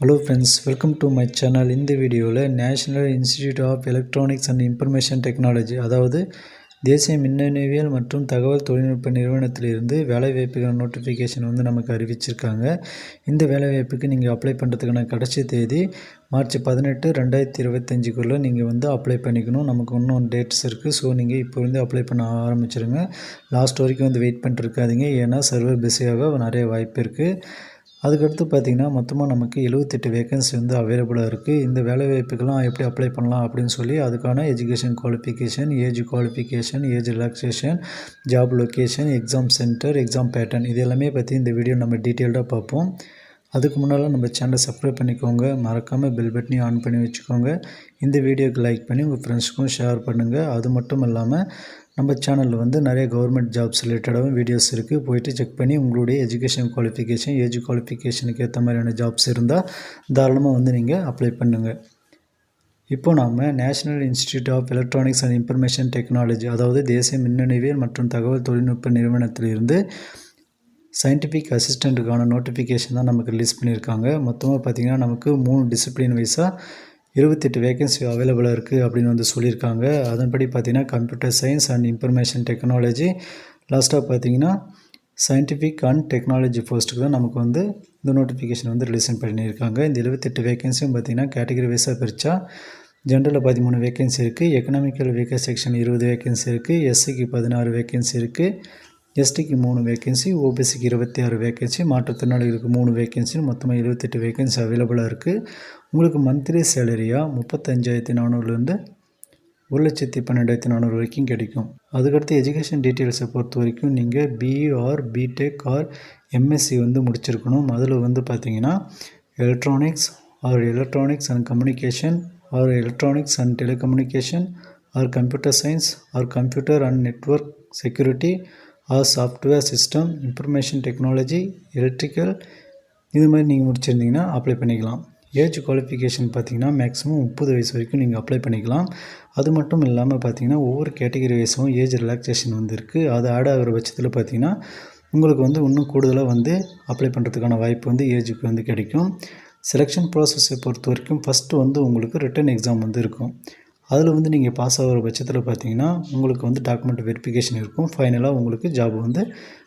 Hello friends welcome to my channel இந்த வீடியோவில் National Institute of Electronics and Information Technology அதாவது தேசிய மின்னணுவியல் மற்றும் தகவல் தொழில்நுட்ப நிறுவனத்திலிருந்து வேலைவாய்ப்புக்கான நோட்டிஃபிகேஷன் வந்து நமக்கு அறிவிச்சிருக்காங்க. இந்த வேலைவாய்ப்புக்கு நீங்கள் அப்ளை பண்ணுறதுக்கான கடைசி தேதி மார்ச் பதினெட்டு ரெண்டாயிரத்தி இருபத்தஞ்சிக்குள்ளே நீங்கள் வந்து அப்ளை பண்ணிக்கணும். நமக்கு இன்னும் டேட்ஸ் இருக்குது ஸோ நீங்கள் இப்போ வந்து அப்ளை பண்ண ஆரம்பிச்சிருங்க. லாஸ்ட் வரைக்கும் வந்து வெயிட் பண்ணிட்டுருக்காதீங்க ஏன்னா சர்வர் பிஸியாக நிறைய வாய்ப்பு இருக்குது அதுக்கடுத்து பார்த்திங்கன்னா மொத்தமாக நமக்கு எழுபத்தெட்டு வேகன்சி வந்து அவைலபிளாக இருக்குது இந்த வேலைவாய்ப்புக்கெல்லாம் எப்படி அப்ளை பண்ணலாம் அப்படின்னு சொல்லி அதுக்கான education qualification age qualification age relaxation job location exam centre exam pattern இது எல்லாமே பற்றி இந்த வீடியோ நம்ம டீட்டெயில்டாக பார்ப்போம். அதுக்கு முன்னால் நம்ம சேனலை சப்ஸ்கிரைப் பண்ணிக்கோங்க. மறக்காமல் பெல் பட்டனையும் ஆன் பண்ணி வச்சுக்கோங்க. இந்த வீடியோக்கு லைக் பண்ணி உங்கள் ஃப்ரெண்ட்ஸுக்கும் ஷேர் பண்ணுங்கள் அது மட்டும் இல்லாமல் நம்ம சேனலில் வந்து நிறைய கவர்மெண்ட் ஜாப்ஸ் ரிலேட்டடாகவும் வீடியோஸ் இருக்குது போயிட்டு செக் பண்ணி உங்களுடைய எஜுகேஷன் குவாலிஃபிகேஷன் ஏஜ் குவாலிஃபிகேஷனுக்கு ஏற்ற மாதிரியான ஜாப்ஸ் இருந்தால் தாராளமாக வந்து நீங்கள் அப்ளை பண்ணுங்கள் இப்போ நாம் National Institute of Electronics and Information Technology அதாவது தேசிய மின்னணுவியல் மற்றும் தகவல் தொழில்நுட்ப நிறுவனத்திலிருந்து சயின்டிஃபிக் அசிஸ்டண்ட்டுக்கான நோட்டிஃபிகேஷன் தான் நமக்கு ரிலீஸ் பண்ணியிருக்காங்க மொத்தமாக பார்த்திங்கன்னா நமக்கு மூணு டிசிப்ளின் வைஸாக இருபத்தெட்டு வேகன்சி அவைலபிளாக இருக்குது அப்படின்னு வந்து சொல்லியிருக்காங்க. அதன்படி பார்த்திங்கன்னா computer science and information technology லாஸ்ட்டாக பார்த்தீங்கன்னா சயின்டிஃபிக் அண்ட் டெக்னாலஜி போஸ்ட்டுக்கு தான் நமக்கு வந்து இந்த நோட்டிஃபிகேஷன் வந்து ரிலீசன் பண்ணியிருக்காங்க. இந்த எழுபத்தெட்டு வேகன்சியும் பார்த்திங்கன்னா கேட்டகரி வைஸாக பிரித்தா ஜென்ரலில் பதிமூணு வேகன்சி இருக்குது எக்கனாமிக்கல் வீக்கர் செக்ஷன் இருபது வேகன்சி இருக்குது எஸ்சிக்கு பதினாறு வேகன்சி இருக்குது எஸ்டிக்கு மூணு வேகன்சி ஓபிசிக்கு இருபத்தி ஆறு வேகன்சி மாற்றுத்திறனாளிகளுக்கு மூணு வேகன்சின்னு மொத்தமாக இருபத்தெட்டு வேகன்சி அவைலபிளாக இருக்குது உங்களுக்கு மந்த்லி சேலரியாக முப்பத்தஞ்சாயிரத்தி நானூறுலேருந்து ஒரு லட்சத்தி பன்னெண்டாயிரத்தி நானூறு வரைக்கும் கிடைக்கும். அதுக்கடுத்து எஜுகேஷன் டீட்டெயில்ஸை பொறுத்த வரைக்கும் நீங்கள் பிஆர் பிடெக் ஆர் எம்எஸ்சி வந்து முடிச்சிருக்கணும். அதில் வந்து பார்த்தீங்கன்னா electronics or electronics and communication or electronics and telecommunication or computer science or computer and network security or software system information technology electrical இது மாதிரி நீங்கள் முடிச்சிருந்தீங்கன்னா அப்ளை பண்ணிக்கலாம். ஏஜ் குவாலிஃபிகேஷன் பார்த்தீங்கன்னா மேக்ஸிமம் முப்பது வயசு வரைக்கும் நீங்கள் அப்ளை பண்ணிக்கலாம். அது மட்டும் இல்லாமல் பார்த்தீங்கன்னா ஒவ்வொரு கேட்டகரி வயசும் ஏஜ் ரிலாக்ஸேஷன் வந்து அது ஆட் ஆகிற பட்சத்தில் பார்த்தீங்கன்னா உங்களுக்கு வந்து இன்னும் கூடுதலாக வந்து அப்ளை பண்ணுறதுக்கான வாய்ப்பு வந்து ஏஜுக்கு வந்து கிடைக்கும். செலெக்ஷன் ப்ராசஸை பொறுத்த வரைக்கும் ஃபஸ்ட்டு வந்து உங்களுக்கு ரிட்டன் எக்ஸாம் வந்து இருக்கும். அதில் வந்து நீங்கள் பாஸ் ஆகிற பட்சத்தில் பார்த்தீங்கன்னா உங்களுக்கு வந்து டாக்குமெண்ட் வெரிஃபிகேஷன் இருக்கும். ஃபைனலாக உங்களுக்கு ஜாப் வந்து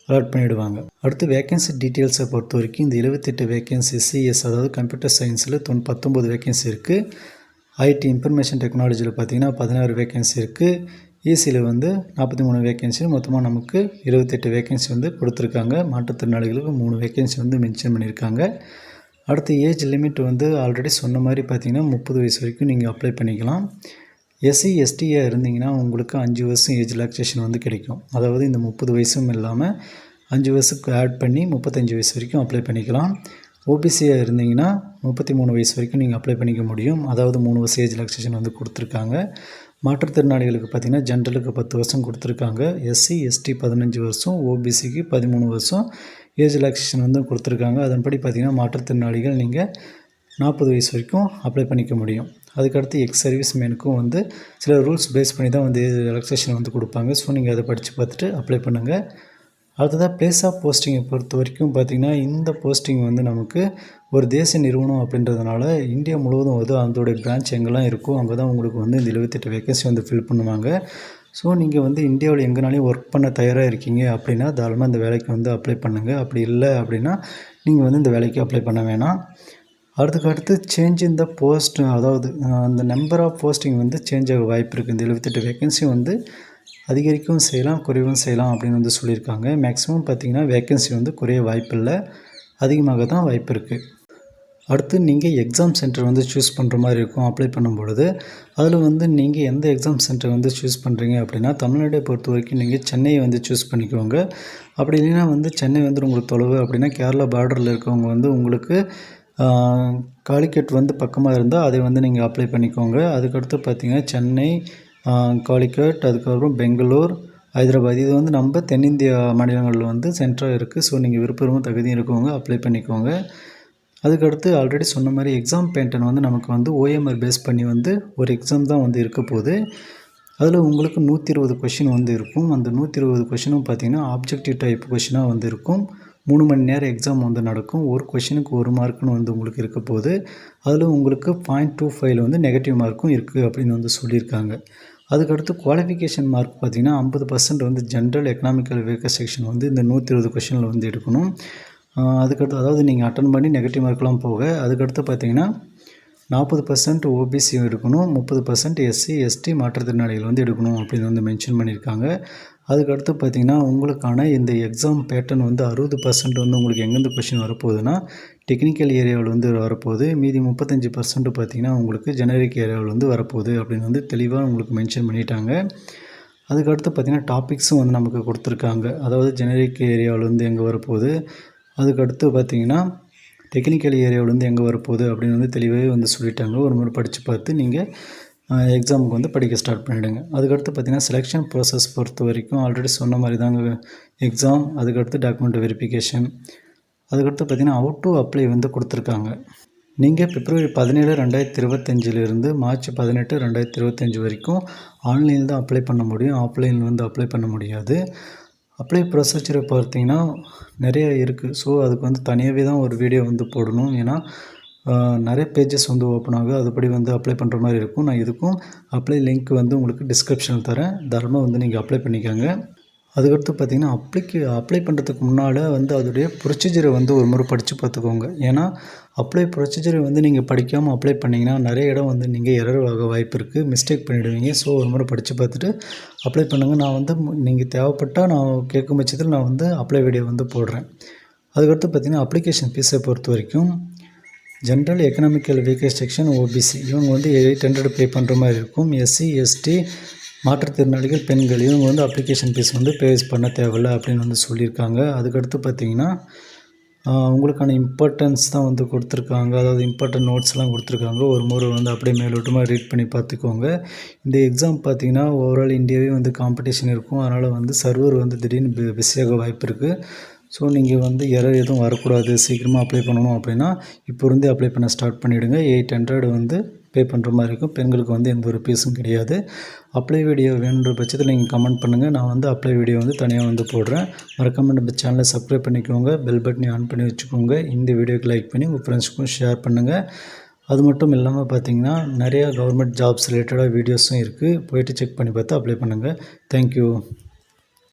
அலாட் பண்ணிவிடுவாங்க அடுத்து வேகன்சி டீட்டெயில்ஸை பொறுத்த வரைக்கும் இந்த எழுபத்தெட்டு வேகன்சி சிஎஸ் அதாவது கம்ப்யூட்டர் சயின்ஸில் தொன் பத்தொம்பது வேகன்சி இருக்குது ஐடி இன்ஃபர்மேஷன் டெக்னாலஜியில் பார்த்தீங்கன்னா பதினாறு வேகன்சி இருக்குது இசியில் வந்து நாற்பத்தி மூணு வேகன்சி மொத்தமாக நமக்கு இருபத்தெட்டு வேகன்சி வந்து கொடுத்துருக்காங்க. மாற்றுத்திறனாளிகளுக்கு மூணு வேகன்சி வந்து மென்ஷன் பண்ணியிருக்காங்க. அடுத்து ஏஜ் லிமிட் வந்து ஆல்ரெடி சொன்ன மாதிரி பார்த்தீங்கன்னா முப்பது வயசு வரைக்கும் நீங்கள் அப்ளை பண்ணிக்கலாம். எஸ்சி எஸ்டியாக இருந்தீங்கன்னா உங்களுக்கு அஞ்சு வருஷம் ஏஜ் ரிலாக்ஸேஷன் வந்து கிடைக்கும். அதாவது இந்த முப்பது வயசும் இல்லாமல் அஞ்சு வயசுக்கு ஆட் பண்ணி முப்பத்தஞ்சு வயசு வரைக்கும் அப்ளை பண்ணிக்கலாம். ஓபிசியாக இருந்தீங்கன்னா முப்பத்தி மூணு வயசு வரைக்கும் நீங்கள் அப்ளை பண்ணிக்க முடியும். அதாவது மூணு வருஷம் ஏஜ் ரிலாக்ஸேஷன் வந்து கொடுத்துருக்காங்க. மாற்றுத்திறனாளிகளுக்கு பார்த்திங்கன்னா ஜென்ரலுக்கு பத்து வருஷம் கொடுத்துருக்காங்க. எஸ்சி எஸ்டி பதினஞ்சு வருஷம் ஓபிசிக்கு பதிமூணு வருஷம் ஏஜ் ரிலாக்ஸேஷன் வந்து கொடுத்துருக்காங்க. அதன்படி பார்த்திங்கன்னா மாற்றுத்திறனாளிகள் நீங்கள் நாற்பது வயசு வரைக்கும் அப்ளை பண்ணிக்க முடியும். அதுக்கடுத்து எக்ஸ் சர்வீஸ் மேனுக்கும் வந்து சில ரூல்ஸ் பேஸ் பண்ணி தான் வந்து ரிலாக்ஸேஷன் வந்து கொடுப்பாங்க. ஸோ நீங்கள் அதை படித்து பார்த்துட்டு அப்ளை பண்ணுங்கள் அடுத்ததாக பிளேஸ் ஆஃப் போஸ்டிங்கை பொறுத்த வரைக்கும் பார்த்திங்கன்னா இந்த போஸ்டிங் வந்து நமக்கு ஒரு தேசிய நிறுவனம் அப்படின்றதுனால இந்தியா முழுவதும் வந்து அதோடைய பிரான்ச் எங்கெல்லாம் இருக்கோ அங்கே தான் உங்களுக்கு வந்து இந்த எழுபத்தெட்டு வேகன்சி வந்து ஃபில் பண்ணுவாங்க. ஸோ நீங்கள் வந்து இந்தியாவில் எங்கேனாலையும் ஒர்க் பண்ண தயாராக இருக்கீங்க அப்படின்னா தாராளமாக இந்த வேலைக்கு வந்து அப்ளை பண்ணுங்கள் அப்படி இல்லை அப்படின்னா நீங்கள் வந்து இந்த வேலைக்கு அப்ளை பண்ண வேணாம். அடுத்துக்கு அடுத்து சேஞ்ச் இந்த போஸ்ட் அதாவது அந்த நம்பர் ஆஃப் போஸ்டிங் வந்து சேஞ்ச் ஆக வாய்ப்பு இருக்குது இந்த எழுபத்தெட்டு வேக்கன்சி வந்து அதிகரிக்கவும் செய்யலாம் குறைவும் செய்யலாம் அப்படின்னு வந்து சொல்லியிருக்காங்க. மேக்ஸிமம் பார்த்திங்கன்னா வேக்கன்சி வந்து குறைய வாய்ப்பு இல்லை அதிகமாக தான் வாய்ப்பு இருக்குது அடுத்து நீங்கள் எக்ஸாம் சென்டர் வந்து சூஸ் பண்ணுற மாதிரி இருக்கும். அப்ளை பண்ணும்பொழுது அதில் வந்து நீங்கள் எந்த எக்ஸாம் சென்டர் வந்து சூஸ் பண்ணுறீங்க அப்படின்னா தமிழ்நாட்டை பொறுத்த வரைக்கும் நீங்கள் சென்னையை வந்து சூஸ் பண்ணிக்கோங்க. அப்படி இல்லைன்னா வந்து சென்னை வந்து உங்களுக்கு தொலைவு அப்படின்னா கேரளா பார்டரில் இருக்கவங்க வந்து உங்களுக்கு காலிக்கட் வந்து பக்கமாக இருந்தால் அதை வந்து நீங்கள் அப்ளை பண்ணிக்கோங்க. அதுக்கடுத்து பார்த்திங்கன்னா சென்னை காலிக்கட் அதுக்கப்புறம் பெங்களூர் ஹைதராபாத். இது வந்து நம்ம தென்னிந்தியா மாநிலங்களில் வந்து சென்டராக இருக்குது ஸோ நீங்கள் விருப்பமும் தகுதியும் இருக்கவங்க அப்ளை பண்ணிக்கோங்க. அதுக்கடுத்து ஆல்ரெடி சொன்ன மாதிரி எக்ஸாம் பேட்டர்ன் வந்து நமக்கு வந்து ஓஎம்ஆர் பேஸ் பண்ணி வந்து ஒரு எக்ஸாம் தான் வந்து இருக்க போகுது. அதில் உங்களுக்கு நூற்றி இருபது கொஷின் வந்து இருக்கும். அந்த நூற்றி இருபது கொஷினும் பார்த்திங்கன்னா ஆப்ஜெக்டிவ் டைப் கொஷினாக வந்து இருக்கும். மூணு மணி நேரம் எக்ஸாம் வந்து நடக்கும். ஒரு கொஷினுக்கு ஒரு மார்க்குன்னு வந்து உங்களுக்கு இருக்க போகுது. அதில் உங்களுக்கு பாயிண்ட் டூ ஃபைவ்ல வந்து நெகட்டிவ் மார்க்கும் இருக்குது அப்படின்னு வந்து சொல்லியிருக்காங்க. அதுக்கடுத்து குவாலிஃபிகேஷன் மார்க் பார்த்திங்கன்னா ஐம்பது பர்சன்ட் வந்து ஜென்ரல் எக்கனாமிக்கல் வேக்க செக்ஷன் வந்து இந்த நூற்றி இருபது கொஷனில் வந்து எடுக்கணும். அதுக்கடுத்து அதாவது நீங்கள் அட்டன் பண்ணி நெகட்டிவ் மார்க்லாம் போக அதுக்கடுத்து பார்த்தீங்கன்னா நாற்பது பர்சன்ட் ஓபிசி எடுக்கணும் முப்பது பர்சன்ட் எஸ்சி எஸ்டி மாற்றுத்திறனாளிகள் வந்து எடுக்கணும் அப்படின்னு வந்து மென்ஷன் பண்ணியிருக்காங்க. அதுக்கடுத்து பார்த்திங்கன்னா உங்களுக்கான இந்த எக்ஸாம் பேட்டர்ன் வந்து அறுபது பர்சன்ட் வந்து உங்களுக்கு எங்கேருந்து கொஷின் வரப்போகுதுன்னா டெக்னிக்கல் ஏரியாவில் வந்து வரப்போகுது. மீதி முப்பத்தஞ்சு பர்சன்ட் பார்த்திங்கன்னா உங்களுக்கு ஜெனரிக் ஏரியாவில் வந்து வரப்போகுது அப்படின்னு வந்து தெளிவாக உங்களுக்கு மென்ஷன் பண்ணிட்டாங்க. அதுக்கடுத்து பார்த்திங்கன்னா டாபிக்ஸும் வந்து நமக்கு கொடுத்துருக்காங்க. அதாவது ஜெனரிக் ஏரியாவில் வந்து எங்கே வரப்போகுது? அதுக்கடுத்து பார்த்திங்கன்னா டெக்னிக்கல் ஏரியாவிலேருந்து எங்கே வரப்போகுது அப்படின்னு வந்து தெளிவாகவே வந்து சொல்லிட்டாங்க. ஒரு முறை படித்து பார்த்து நீங்கள் எக்ஸாமுக்கு வந்து படிக்க ஸ்டார்ட் பண்ணிவிடுங்க அதுக்கடுத்து பார்த்திங்கன்னா செலெக்ஷன் ப்ராசஸ் பொறுத்த வரைக்கும் ஆல்ரெடி சொன்ன மாதிரி தாங்க எக்ஸாம் அதுக்கடுத்து டாக்குமெண்ட் வெரிஃபிகேஷன் அதுக்கடுத்து பார்த்திங்கன்னா அவுட் டு அப்ளை வந்து கொடுத்துருக்காங்க. நீங்கள் பிப்ரவரி பதினேழு ரெண்டாயிரத்தி இருபத்தஞ்சிலிருந்து மார்ச் பதினெட்டு ரெண்டாயிரத்தி இருபத்தஞ்சி வரைக்கும் ஆன்லைனில் தான் அப்ளை பண்ண முடியும். ஆஃப்லைனில் வந்து அப்ளை பண்ண முடியாது. அப்ளை ப்ரொசீஜரை பார்த்தீங்கன்னா நிறைய இருக்குது ஸோ அதுக்கு வந்து தனியாகவே தான் ஒரு வீடியோ வந்து போடணும். ஏன்னா நிறைய பேஜஸ் வந்து ஓப்பன் ஆகும் அதுபடி வந்து அப்ளை பண்ணுற மாதிரி இருக்கும். நான் இதுக்கும் அப்ளை லிங்க் வந்து உங்களுக்கு டிஸ்கிரிப்ஷனில் தரேன். தாராளமாக வந்து நீங்கள் அப்ளை பண்ணிக்கோங்க. அதுக்கடுத்து பார்த்திங்கன்னா அப்ளிக்கு அப்ளை பண்ணுறதுக்கு முன்னால் வந்து அதோடைய ப்ரொசீஜரை வந்து ஒரு முறை படித்து பார்த்துக்கோங்க. ஏன்னா அப்ளை ப்ரொசீஜரை வந்து நீங்கள் படிக்காமல் அப்ளை பண்ணிங்கன்னா நிறைய இடம் வந்து நீங்கள் எரர் ஆக வாய்ப்பு இருக்குது மிஸ்டேக் பண்ணிவிடுவீங்க ஸோ ஒரு முறை படித்து பார்த்துட்டு அப்ளை பண்ணுங்கள் நான் வந்து நீங்கள் தேவைப்பட்டால் நான் கேட்கும் பட்சத்தில் நான் வந்து அப்ளை வீடியோ வந்து போடுறேன். அதுக்கடுத்து பார்த்திங்கன்னா அப்ளிகேஷன் ஃபீஸை பொறுத்த வரைக்கும் general economical weaker section OBC இவங்க வந்து எயிட் ஹண்ட்ரட் பே பண்ணுற மாதிரி இருக்கும். எஸ்சி எஸ்டி மாற்றுத்திறனாளிகள் பெண்கள் இவங்க வந்து அப்ளிகேஷன் ஃபீஸ் வந்து பேஸ் பண்ண தேவையில்ல அப்படின்னு வந்து சொல்லியிருக்காங்க. அதுக்கடுத்து பார்த்திங்கன்னா உங்களுக்கான இம்பார்ட்டன்ஸ் தான் வந்து கொடுத்துருக்காங்க. அதாவது இம்பார்ட்டன்ட் நோட்ஸ்லாம் கொடுத்துருக்காங்க. ஒரு முறை வந்து அப்படியே மேலோட்டமாக ரீட் பண்ணி பார்த்துக்கோங்க. இந்த எக்ஸாம் பார்த்திங்கன்னா ஓவரால் இந்தியாவே வந்து காம்படிஷன் இருக்கும். அதனால் வந்து சர்வர் வந்து திடீர்னு பிஸியாக வாய்ப்பு இருக்குது ஸோ நீங்கள் வந்து எரர் எதுவும் வரக்கூடாது. சீக்கிரமாக அப்ளை பண்ணணும் அப்படின்னா இப்போ இருந்தே அப்ளை பண்ண ஸ்டார்ட் பண்ணிவிடுங்க எயிட் ஹண்ட்ரட் வந்து பே பண்ணுற மாதிரி இருக்கும். பெண்களுக்கு வந்து எந்த ஒரு ஃபீஸும் கிடையாது. அப்ளை வீடியோ வேணுன்ற பட்சத்தில் நீங்கள் கமெண்ட் பண்ணுங்கள் நான் வந்து அப்ளை வீடியோ வந்து தனியாக வந்து போடுறேன். மறக்காமல் நம்ம சேனலை சப்ஸ்கிரைப் பண்ணிக்கோங்க. பெல் பட்டனை ஆன் பண்ணி வச்சுக்கோங்க. இந்த வீடியோக்கு லைக் பண்ணி உங்கள் ஃப்ரெண்ட்ஸுக்கும் ஷேர் பண்ணுங்கள் அது மட்டும் இல்லாமல் பார்த்தீங்கன்னா நிறையா கவர்மெண்ட் ஜாப்ஸ் ரிலேட்டடாக வீடியோஸும் இருக்குது போயிட்டு செக் பண்ணி பார்த்து அப்ளை பண்ணுங்கள் தேங்க்யூ